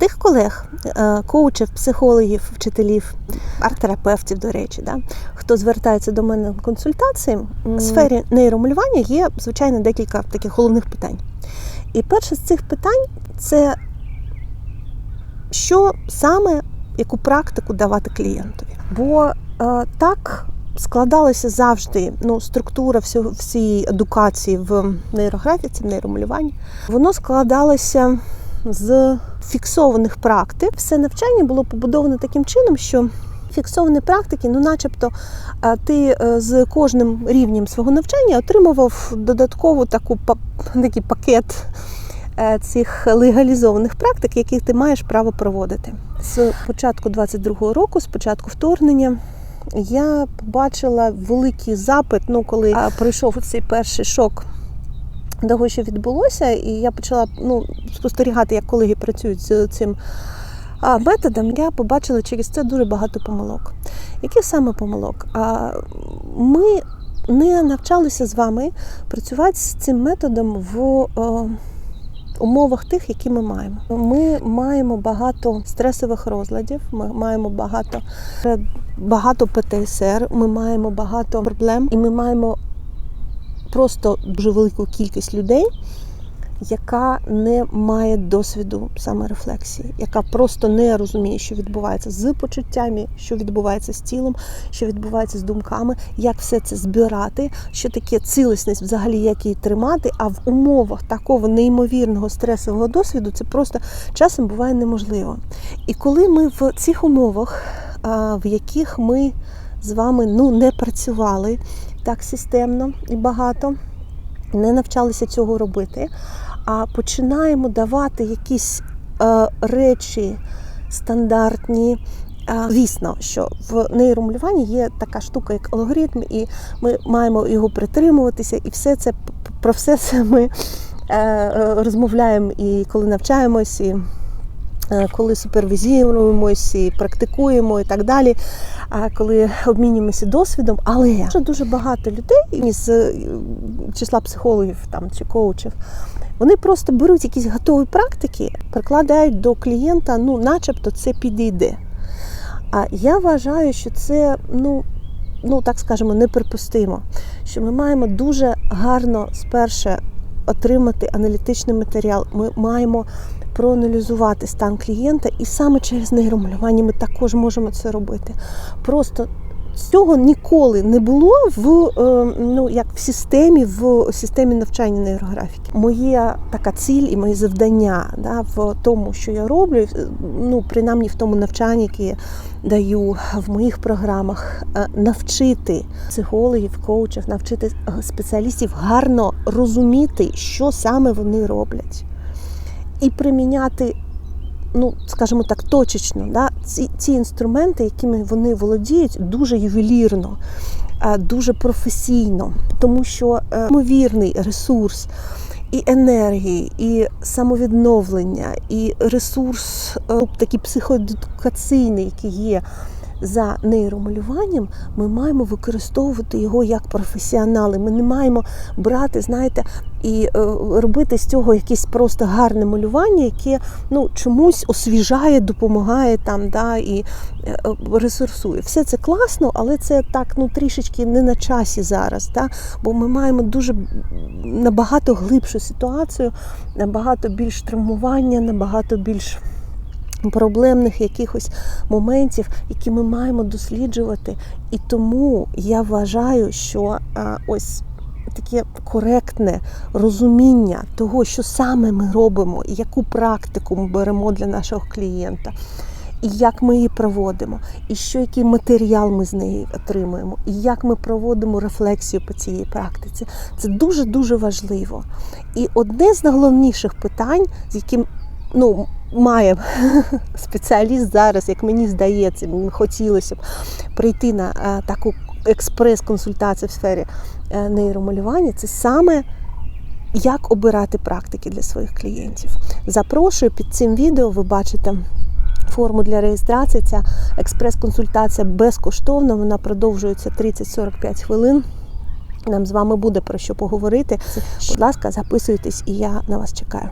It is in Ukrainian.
тих колег, е, коучів, психологів, вчителів, арт-терапевтів, до речі, да, хто звертається до мене на консультації, в сфері нейромалювання є, звичайно, декілька таких головних питань. І перше з цих питань це що саме, яку практику давати клієнтові. Бо е, так складалася завжди ну, структура всього, всієї едукації в нейрографіці, в нейромалюванні. Воно складалося з фіксованих практик. Все навчання було побудовано таким чином, що фіксовані практики, ну, начебто, е, ти е, з кожним рівнем свого навчання отримував додаткову таку такий пакет е, цих легалізованих практик, які ти маєш право проводити. З початку 22-го року, з початку вторгнення, я побачила великий запит, ну коли пройшов цей перший шок того, що відбулося, і я почала ну, спостерігати, як колеги працюють з цим методом, я побачила через це дуже багато помилок. Яких саме помилок? Ми не навчалися з вами працювати з цим методом в е, умовах тих, які ми маємо. Ми маємо багато стресових розладів, ми маємо багато, багато ПТСР, ми маємо багато проблем, і ми маємо просто дуже велику кількість людей, яка не має досвіду саморефлексії, яка просто не розуміє, що відбувається з почуттями, що відбувається з тілом, що відбувається з думками, як все це збирати, що таке цілісність, взагалі як її тримати. А в умовах такого неймовірного стресового досвіду це просто часом буває неможливо. І коли ми в цих умовах, в яких ми з вами ну, не працювали так системно і багато, не навчалися цього робити, а починаємо давати якісь е, речі стандартні. Е, Звісно, що в нейромалюванні є така штука, як алгоритм, і ми маємо його притримуватися, і все це про все це ми е, розмовляємо і коли навчаємось, і е, коли супервізуємось, і практикуємо і так далі. Коли обмінюємося досвідом, але дуже дуже багато людей з е, числа психологів там чи коучів. Вони просто беруть якісь готові практики, прикладають до клієнта, ну, начебто, це підійде. А я вважаю, що це, ну, ну так скажемо, неприпустимо. Що ми маємо дуже гарно спершу отримати аналітичний матеріал. Ми маємо проаналізувати стан клієнта, і саме через нейромалювання ми також можемо це робити. Просто Цього ніколи не було в е, ну як в системі, в системі навчання нейрографіки. Моя така ціль і моє завдання да, в тому, що я роблю, ну принаймні в тому навчанні, яке я даю в моїх програмах, е, навчити психологів, коучів, навчити спеціалістів гарно розуміти, що саме вони роблять, і приміняти ну, скажімо так, точечно, да, ці, ці інструменти, якими вони володіють, дуже ювелірно, дуже професійно, тому що ймовірний ресурс. І енергії, і самовідновлення, і ресурс такий психоедукаційний, який є за нейромалюванням, ми маємо використовувати його як професіонали. Ми не маємо брати, знаєте, і е, робити з цього якесь просто гарне малювання, яке ну, чомусь освіжає, допомагає там, да, і е, ресурсує. Все це класно, але це так ну, трішечки не на часі зараз. Да? Бо ми маємо дуже набагато глибшу ситуацію, набагато більш травмування, набагато більш проблемних якихось моментів, які ми маємо досліджувати. І тому я вважаю, що ось таке коректне розуміння того, що саме ми робимо, і яку практику ми беремо для нашого клієнта. І як ми її проводимо, і що який матеріал ми з неї отримуємо, і як ми проводимо рефлексію по цій практиці. Це дуже дуже важливо. І одне з найголовніших питань, з яким ну, має спеціаліст зараз, як мені здається, мені хотілося б прийти на таку експрес-консультацію в сфері е, нейромалювання, це саме. Як обирати практики для своїх клієнтів? Запрошую під цим відео, ви бачите форму для реєстрації. Ця експрес-консультація безкоштовна, вона продовжується 30-45 хвилин. Нам з вами буде про що поговорити. Будь ласка, записуйтесь, і я на вас чекаю.